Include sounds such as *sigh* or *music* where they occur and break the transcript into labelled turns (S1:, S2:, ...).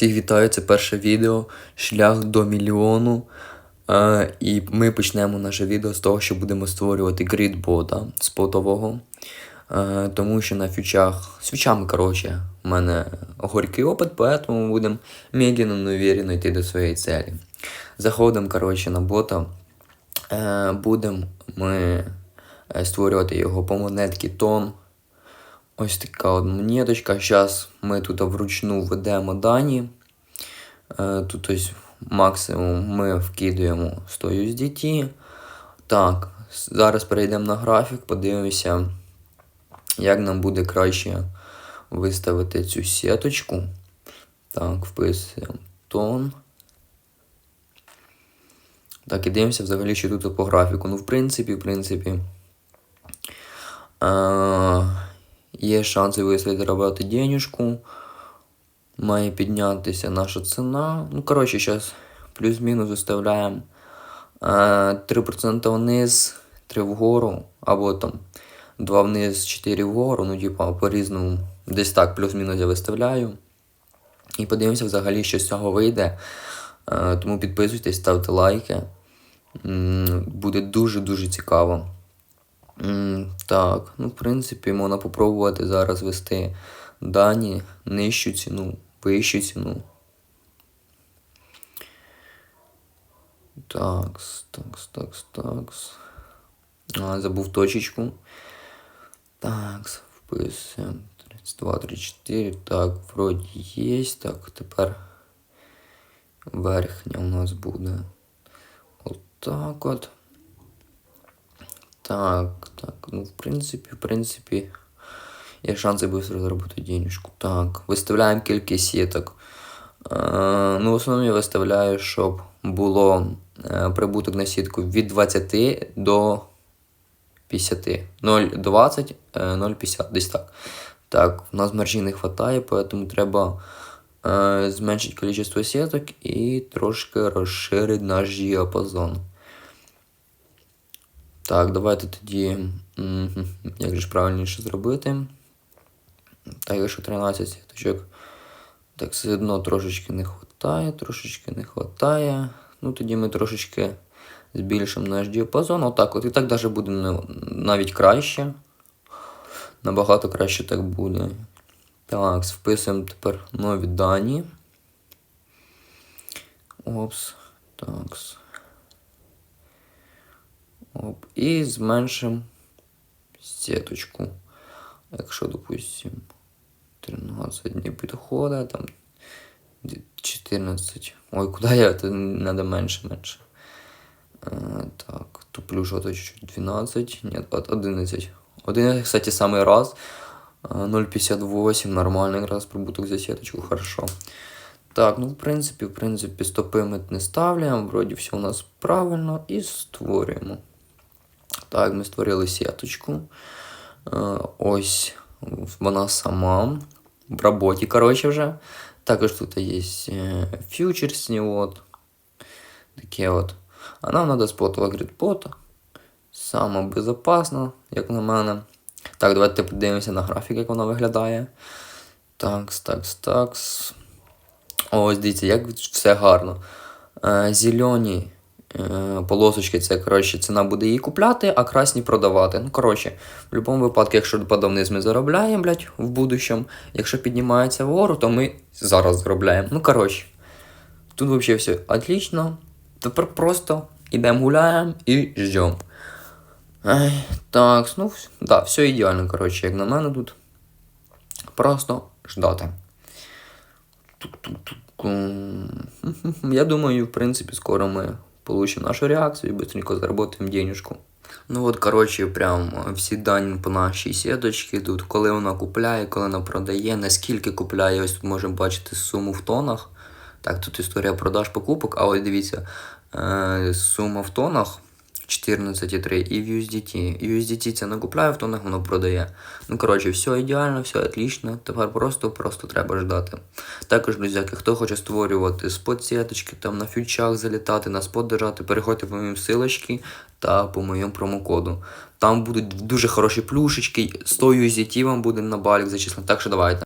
S1: Всіх вітаю, це перше відео Шлях до мільйону. Е, і ми почнемо наше відео з того, що будемо створювати грідбота спотового. Е, тому що на фючах, з фючами, коротше, у мене горький опит, поэтому будемо медленно, но йти до своєї цілі. Заходимо, коротше, на бота. Е, будемо ми створювати його по монетки тон. Ось така от монеточка. Зараз ми тут вручну введемо дані. Е, Тут ось максимум ми вкидуємо 100 USDT. Так, зараз перейдемо на графік, подивимося, як нам буде краще виставити цю сіточку. Так, вписуємо тон. Так, і дивимося взагалі, що тут по графіку. Ну, в принципі, в принципі. Е, є шанси виставити робити денежку. Має піднятися наша ціна. Ну, коротше, зараз плюс-мінус виставляємо е, 3% вниз, 3 вгору, або там 2 вниз, 4 вгору. Ну, типа, по-різному. Десь так, плюс-мінус я виставляю. І подивимося взагалі, що з цього вийде. Е, Тому підписуйтесь, ставте лайки. Буде дуже-дуже цікаво. Так, ну, в принципі, можна попробувати зараз ввести дані, нижчу ціну, вищу ціну. Такс, такс, такс, такс. А, забув точечку. Такс, вписуємо. 32, 34. Так, вроді є. Так, тепер верхня у нас буде. Отак от. Так, так, ну, в принципі, в принципі, є шанси швидко заробити денежку. Так, виставляємо кількість сіток. Е, ну, в основному я виставляю, щоб було е, прибуток на сітку від 20 до 50. 0,20, е, 0,50, десь так. Так, у нас маржі не вистачає, тому треба е, зменшити кількість сіток і трошки розширити наш діапазон. Так, давайте тоді. Як же ж правильніше зробити? Так, якщо 13 сіточок. Так, все одно трошечки не вистачає, трошечки не вистачає. Ну, тоді ми трошечки збільшимо наш діапазон. Отак от. І так навіть буде навіть краще. Набагато краще так буде. Так, вписуємо тепер нові дані. Опс. Такс. Оп. І зменшимо сіточку. Якщо, допустим, 13 днів підходить, там 14. Ой, куди я? Це треба менше, менше. Е, так, туплю що-то 12. Ні, 11. 11, кстати, самий раз. Е, 0,58, нормально якраз прибуток за сіточку, хорошо. Так, ну в принципі, в принципі, стопи ми не ставляємо, вроді все у нас правильно і створюємо. Так, ми створили сіточку. Е, Ось вона сама. В роботі, коротше, вже. Також тут є е, фьючерсні, от. Таке от. А нам треба спотова грідбота. Саме безпечно, як на мене. Так, давайте подивимося на графік, як вона виглядає. Такс, такс, такс. Ось дивіться, як все гарно. Е, зелені полосочки, це коротше, ціна буде її купляти, а красні продавати. Ну, коротше, в будь-якому випадку, якщо падав ми заробляємо, блядь, в будущем. Якщо піднімається вгору, то ми зараз заробляємо. Ну, коротше, тут взагалі все отлично. Тепер просто йдемо гуляємо і ждемо. Так, ну, да, все ідеально, коротше, як на мене тут. Просто ждати. *laughs* Я думаю, в принципе, скоро мы получим нашу реакцию и быстренько заработаем денежку. Ну от, коротше, прям всі дані по нашій сіточці. Тут коли вона купляє, коли вона продає, наскільки купляє, ось тут можемо бачити суму в тонах. Так, тут історія продаж покупок, а ось дивіться, е, сума в тонах 14,3 і в USDT. USDT це не купляє в тонах, воно продає. Ну, коротше, все ідеально, все отлично. Тепер просто просто треба ждати. Також, друзяки, хто хоче створювати спот-сіточки, там на фьючах залітати, на спот держати, переходьте по моїм силочки та по моєму промокоду. Там будуть дуже хороші плюшечки, 100 USDT вам буде на балік зачислено. Так що давайте.